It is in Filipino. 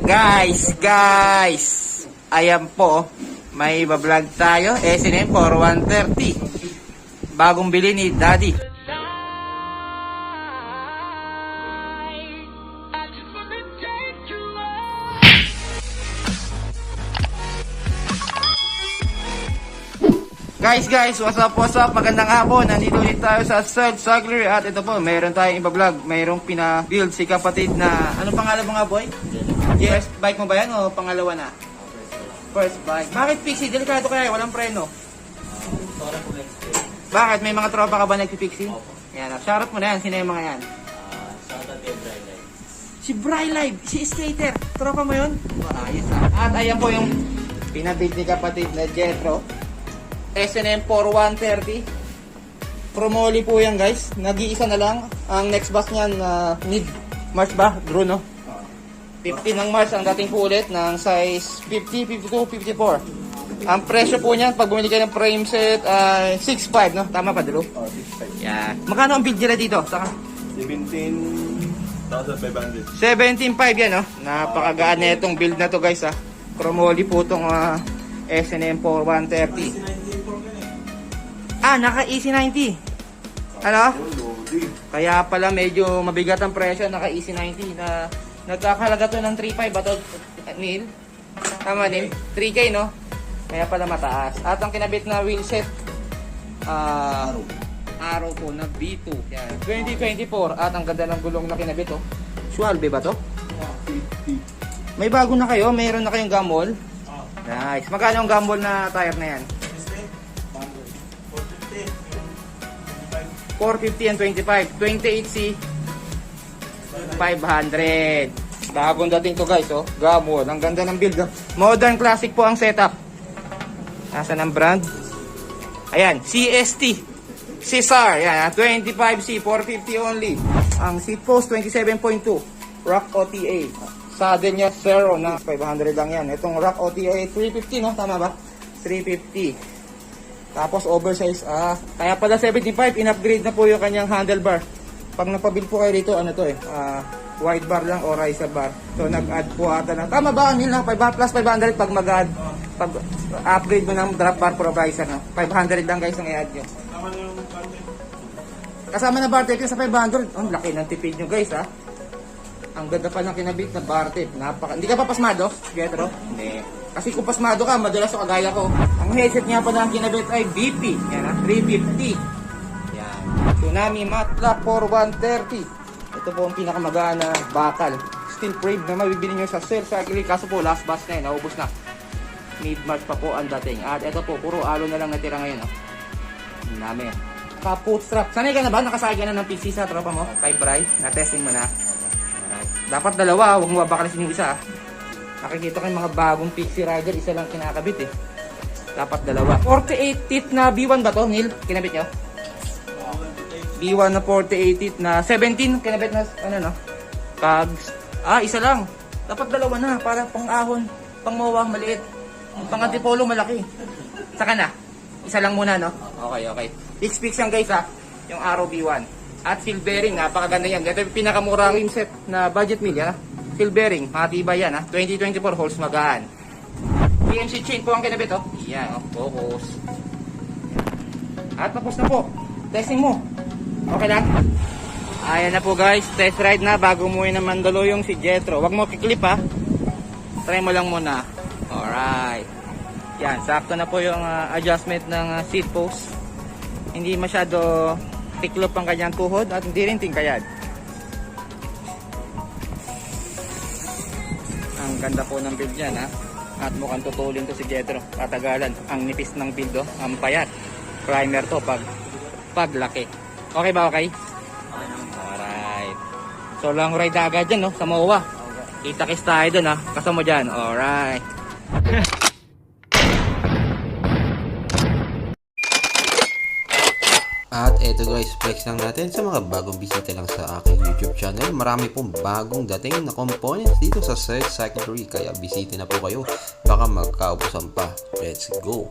Guys, guys, ayan po, may bablog tayo, SNM for 130. Bagong bili ni Daddy. Guys, guys, what's up, what's up? Magandang hapon. Nandito ulit tayo sa Self Sagler at ito po, mayroon tayong iba-vlog. Mayroong pina-build si kapatid na, anong pangalan mo nga boy? Yes, bike mo ba yan o pangalawa na? First bike. Bakit Pixie? Delikado kaya, walang preno. Bakit? May mga tropa ka ba nagpipixie? Yan, ah. shoutout mo na yan. Sino yung mga yan? Si Bry Live, si skater. Tropa mo yun? Ayos ah. At ayan po yung pinabuild ni kapatid na Jetro. SNM 4130. Promoli po yan guys. Nag-iisa na lang. Ang next bus niyan na mid March ba? Drew no? 50 ng March ang dating po ulit ng size 50, 52, 54. Ang presyo po niyan pag bumili kayo ng frame set ay 6.5 no? Tama pa Drew? Oh, 6.5. Yan. Magkano ang build nila dito? Saka 17,500. 17.5 yan no? Napakagaan na itong build na to guys ha. Promoli po itong ah, SNM 4130. Ah, naka EC90. Ano? Loading. Kaya pala medyo mabigat ang presyo, naka EC90 na nagkakalaga to ng 3.5 ba to, Neil? Tama din, 3K no? Kaya pala mataas. At ang kinabit na wheelset, ah, araw po na B2. Yan. 2024 at ang ganda ng gulong na kinabit oh. Schwalbe ba to? 50. May bago na kayo, mayroon na kayong gamol. Nice. Magkano ang gamol na tire na yan? 450 and 25. 28C 500. Bagong dating to guys, oh. Gamol. Ang ganda ng build. oh. Modern classic po ang setup. Nasaan ang brand? Ayan, CST. Cesar, yan, ah, 25C, 450 only. Ang seat post, 27.2. Rock OTA. Saddle niya, zero na 500 lang yan. Itong Rock OTA, 350, no? Tama ba? 350. Tapos oversize, ah, kaya pala 75, in-upgrade na po yung kanyang handlebar. Pag napabil po kayo dito, ano to eh, ah, wide bar lang o riser bar. So nag-add po ata na. Tama ba, Anil, na 500 plus 500 pag mag-add, pag upgrade mo ng drop bar pro riser, no? 500 lang guys ang i-add nyo. Kasama na bar tape yun sa 500. Ang laki ng tipid nyo guys, ha? Ang ganda pa ng kinabit na bar tape. Napaka... Hindi ka pa pasmado, Pietro? Hindi. Kasi kung pasmado ka, madalas sa kagaya ko. Ang headset niya pa ng kinabit ay BP. Yan ha, 350. Yan. Tsunami Matlap for 130. Ito po ang pinakamagaan na bakal. Steel frame na mabibili nyo sa sale sa Agri. Kaso po, last batch na yun. Naubos na. Mid-March pa po ang dating. At ito po, puro alo na lang natira ngayon. Oh. Ang dami. Kaput strap. Sanay ka na ba? Nakasakay ka na ng PC sa tropa mo? Kay Bry? Na-testing mo na? Dapat dalawa. Huwag mo babakalisin yung isa. ah. Nakikita ko yung mga bagong Pixie Rider. Isa lang kinakabit eh. Dapat dalawa. 48 teeth na B1 ba to, Neil? Kinabit nyo? B1 na 48 teeth na 17. Kinabit na ano no? Cogs. Ah, isa lang. Dapat dalawa na. Para pang ahon. Pang mawa, maliit. Pang antipolo, malaki. Saka na. Isa lang muna, no? Okay, okay. Fix-fix yan guys ha. Yung Arrow B1. At seal napakaganda yan. Ito yung pinakamurang rim set na budget yan ha. Seal bearing, matibay yan ha. 2024 holes magaan. PMC chain po ang kinabit oh. Yan oh, focus. At tapos na po. Testing mo. Okay lang? Ayan na po guys, test ride na bago mo na Mandaluyong si Jetro. Huwag mo kiklip ha. Try mo lang muna. Alright. Yan, sakto na po yung ah, adjustment ng ah, seat post. Hindi masyado tiklop ang kanyang tuhod at hindi rin tingkayad. Ang ganda po ng build yan ha. At mukhang tutulin to si Jetro. Katagalan. Ang nipis ng build oh. Ang payat. Primer to pag paglaki. Okay ba okay? Alright. So long ride agad dyan no. Sa MOA. Kita-kis tayo dun ha. Kasama dyan. Alright. At eto guys, flex lang natin sa mga bagong bisita lang sa aking YouTube channel. Marami pong bagong dating na components dito sa Search Secondary. Kaya bisita na po kayo. Baka magkaubusan pa. Let's go!